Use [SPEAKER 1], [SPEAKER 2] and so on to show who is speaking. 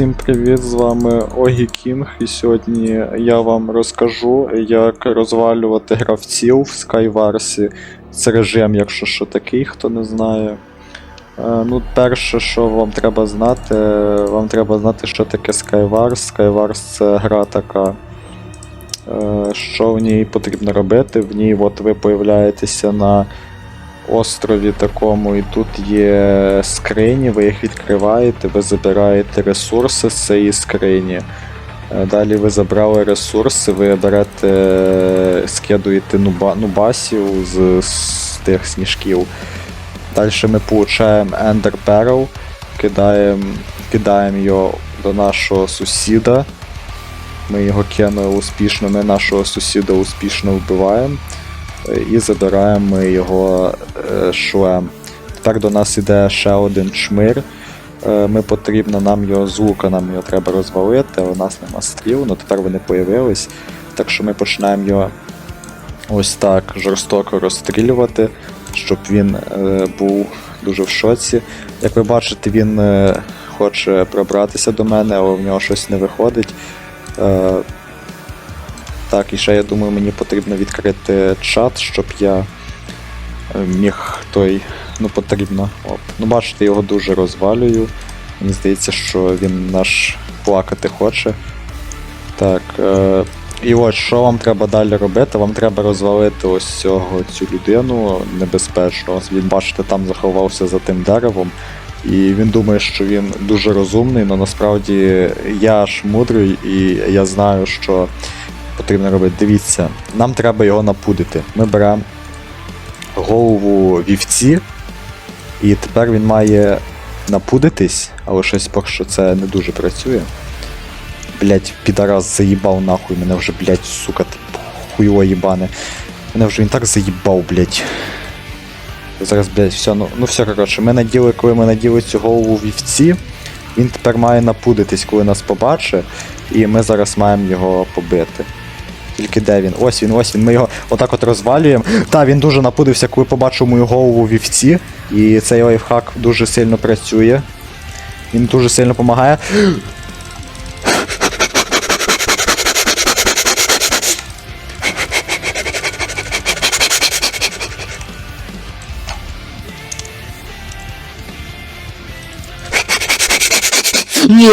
[SPEAKER 1] Всім привіт! З вами Огі Кінг, і сьогодні я вам розкажу, як розвалювати гравців в Skywars. Це режим, якщо що такий, хто не знає. Е, Ну, перше, що вам треба знати, вам треба знати, що таке Skywars. Skywars це гра така. е, Що в ній потрібно робити? В ній от ви появляєтеся на острові такому, і тут є скрині, ви їх відкриваєте, ви забираєте ресурси з цієї скрині. Е, Далі ви забрали ресурси, ви берете, скидуєте нуба, нубасів з, з тих сніжків. Далі ми получаємо Ender Barrel, кидаємо кидаємо його до нашого сусіда. Ми його кинули успішно, ми нашого сусіда успішно вбиваємо і забираємо його е, шлем. Тепер до нас іде ще один чмир. Е, Ми потрібно нам його з лука, нам його треба розвалити, у нас нема стріл, але тепер вони появились. Так що ми починаємо його ось так жорстоко розстрілювати, щоб він е, був дуже в шоці. Як ви бачите, він е, хоче пробратися до мене, але в нього щось не виходить. Так, і ще я думаю, мені потрібно відкрити чат, щоб я е, міг той. Ну, потрібно. О, ну, бачите, його дуже розвалюю. Мені здається, що він наш плакати хоче. Так. Е, і от що вам треба далі робити? Вам треба розвалити ось цього цю людину небезпечно. Він, бачите, там заховався за тим деревом. І він думає, що він дуже розумний, але насправді я ж мудрий, і я знаю, що потрібно робити. Дивіться, нам треба його напудити. Ми беремо голову вівці, і тепер він має напудитись, але щось поки що це не дуже працює. Блять, підарас заїбав нахуй мене вже, блять, сука, хуйло їбане. Мене вже він так заїбав, блять. Зараз, блять, все, ну, ну все, коротше, ми наділи, коли ми наділи цю голову вівці, він тепер має напудитись, коли нас побачить, і ми зараз маємо його побити. Тільки де він? Ось він, ось він. Ми його отак от розвалюємо. Та, він дуже напудився, коли побачив мою голову в вівці. І цей лайфхак дуже сильно працює. Він дуже сильно допомагає. Ні!